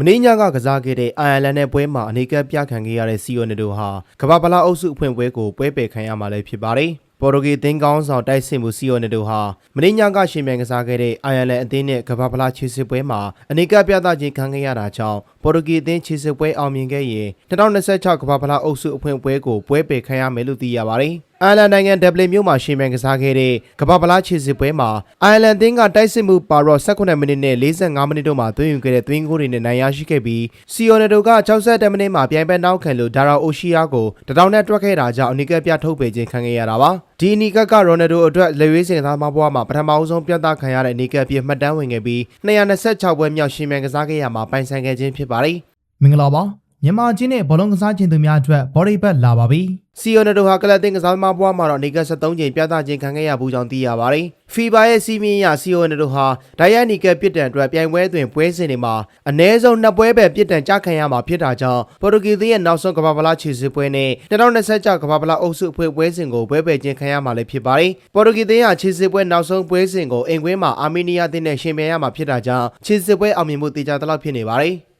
မင်းညကကစားခဲ့တဲ့အိုင်ယာလန်နဲ့ပွဲမှာအနေကပ်ပြခံခဲ့ရတဲ့စီယိုနယ်တိုဟာကမ္ဘာပလာအုပ်စုအဖွင့်ပွဲကိုပွဲပယ်ခံရမှာလည်းဖြစ်ပါတယ်။ပေါ်တူဂီသင်းကောင်းဆောင်တိုက်စစ်မှုစီယိုနယ်တိုဟာမင်းညကရှင်မြန်ကစားခဲ့တဲ့အိုင်ယာလန်အသင်းနဲ့ကမ္ဘာပလာခြေစစ်ပွဲမှာအနေကပ်ပြသခြင်းခံခဲ့ရတာကြောင့်ပေါ်တူဂီအသင်းခြေစစ်ပွဲအောင်မြင်ခဲ့ရင်2026ကမ္ဘာပလာအုပ်စုအဖွင့်ပွဲကိုပွဲပယ်ခံရမယ်လို့သိရပါတယ်။ အိုင်ယာလန်နိုင်ငံဒဗလင်မြို့မှာရှင်မြန်ကစားခဲ့တဲ့ကမ္ဘာပလားခြေစစ်ပွဲမှာအိုင်ယာလန်တင်းကတိုက်စစ်မှုပါတော့18မိနစ်နဲ့45မိနစ်တို့မှာသွင်းယူခဲ့တဲ့သွင်းဂိုးတွေနဲ့နိုင်ရရှိခဲ့ပြီးစီယိုနယ်တိုက60မိနစ်မှာပြိုင်ပွဲနောက်ခံလို့ဒါရာအိုရှိယာကိုတတောင်နဲ့တွက်ခဲ့တာကြောင့်အနီကပ်ပြထုတ်ပေခြင်းခံခဲ့ရတာပါဒီအနီကပ်ကရိုနယ်ဒိုအတွက်လက်ရွေးစင်သားမဘွားမှာပထမအဆုံးပြသခံရတဲ့အနီကပ်ပြမှတ်တမ်းဝင်ခဲ့ပြီး226ပွဲမြောက်ရှင်မြန်ကစားခဲ့ရမှာပိုင်ဆိုင်ခဲ့ခြင်းဖြစ်ပါတယ်မင်္ဂလာပါ မြန်မာချင်းနဲ့ဘောလုံးကစားခြင်းသူများအတွက်ဘော်ဒီဘက်လာပါပြီစီယိုနယ်တိုဟာကလပ်တင်ကစားသမားဘွားမှာတော့နေက73ချိန်ပြသခြင်းခံခဲ့ရဘူးကြောင်းသိရပါတယ်။ဖီဘာရဲ့စီမင်းရစီယိုနယ်တိုဟာဒိုင်ယန်နီကပြစ်ဒဏ်အတွက်ပြိုင်ပွဲတွင်ပွဲစဉ်တွေမှာအ ਨੇ ဆုံးနှစ်ပွဲပဲပြစ်ဒဏ်ကြခံရမှာဖြစ်တာကြောင့်ပေါ်တူဂီသင်းရဲ့နောက်ဆုံးကမ္ဘာပလားခြေစစ်ပွဲနဲ့2026ကမ္ဘာပလားအုပ်စုအဖွဲ့ပွဲစဉ်ကိုပွဲပယ်ခြင်းခံရမှာလည်းဖြစ်ပါတယ်။ပေါ်တူဂီသင်းဟာခြေစစ်ပွဲနောက်ဆုံးပွဲစဉ်ကိုအိမ်ကွင်းမှာအာမေးနီးယားသင်းနဲ့ရှင်ပြိုင်ရမှာဖြစ်တာကြောင့်ခြေစစ်ပွဲအောင်မြင်မှုတေချာသလောက်ဖြစ်နေပါတယ်။